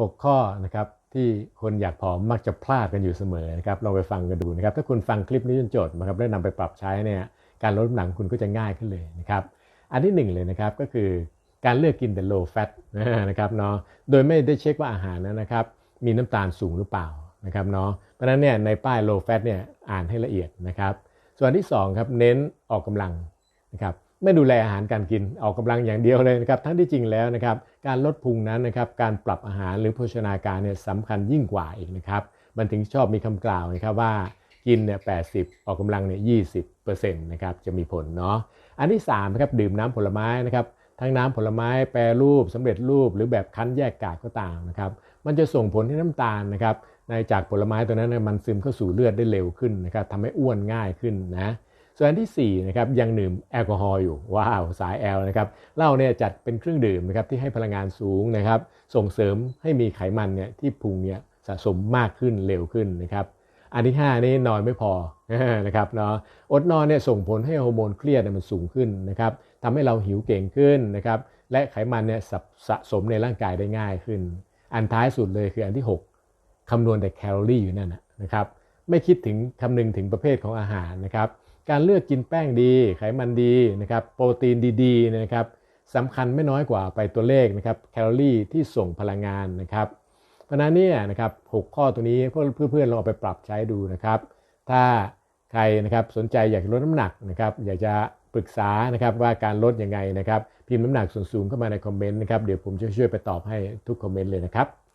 6 ข้อนะครับที่คนอยากผอมมักจะพลาดกันอยู่เสมอนะครับลองไปฟังกันดูนะครับถ้าคุณฟังคลิปนี้จนจบนะครับแล้วนำไปปรับใช้เนี่ยการลดน้ำหนักคุณก็จะง่ายขึ้นเลยนะครับอันที่หนึ่งเลยนะครับก็คือการเลือกกินแต่ low fat นะครับเนาะโดยไม่ได้เช็คว่าอาหารนั้นนะครับมีน้ำตาลสูงหรือเปล่านะครับเนาะเพราะฉะนั้นเนี่ยในป้าย low fat เนี่ยอ่านให้ละเอียดนะครับส่วนที่2ครับเน้นออกกำลังนะครับ ไม่ดูแลอาหารการกินออกกำลังอย่างเดียวเลยนะครับทั้งที่จริงแล้วนะครับการลดพุงนั้นนะครับการปรับอาหารหรือโภชนาการเนี่ยสำคัญยิ่งกว่าอีกนะครับมันถึงชอบมีคำกล่าวนะครับว่ากินเนี่ยแปออกกำลังเนี่ยยีนะครับจะมีผลเนาะอันที่3นะครับดื่มน้ำผลไม้นะครับทั้งน้ำผลไม้แปรรูปสำเร็จรูป หรือแบบคั้นแยกกากก็ตามนะครับมันจะส่งผลให้น้ำตาลนะครับในจากผลไม้ตัวนั้นมันซึมเข้าสู่เลือดได้เร็วขึ้นนะครับทำให้อ้วนง่ายขึ้นนะ ส่วนที่4นะครับยังดื่มแอลกอฮอล์อยู่ว้าวสายแอลนะครับเหล้าเนี่ยจัดเป็นเครื่องดื่มนะครับที่ให้พลังงานสูงนะครับส่งเสริมให้มีไขมันเนี่ยที่พุงเนี่ยสะสมมากขึ้นเร็วขึ้นนะครับอันที่ 5 นี่นอนไม่พอนะครับเนาะอดนอนเนี่ยส่งผลให้ฮอร์โมนเครียดมันสูงขึ้นนะครับทำให้เราหิวเก่งขึ้นนะครับและไขมันเนี่ยสะสมในร่างกายได้ง่ายขึ้น อันท้ายสุดเลยคืออันที่ 6คำนวณแต่แคลอรี่อยู่นั่นนะครับไม่คิดถึงคำนึงถึงประเภทของอาหารนะครับ การเลือกกินแป้งดีไขมันดีนะครับโปรตีนดีๆนะครับสำคัญไม่น้อยกว่าไปตัวเลขนะครับแคลอรี่ที่ส่งพลังงานนะครับ เพราะนั้นเนี่ยนะครับหข้อตัวนี้เพื่อนๆลองเอาไปปรับใช้ดูนะครับ ถ้าใครนะครับสนใจอยากลดน้ำหนักนะครับอยากจะปรึกษานะครับว่าการลดยังไงนะครับ พิมพ์น้ำหนักส่วนสูงเข้ามาในคอมเมนต์นะครับเดี๋ยวผมจะช่วยไปตอบให้ทุกคอมเมนต์เลยนะครับ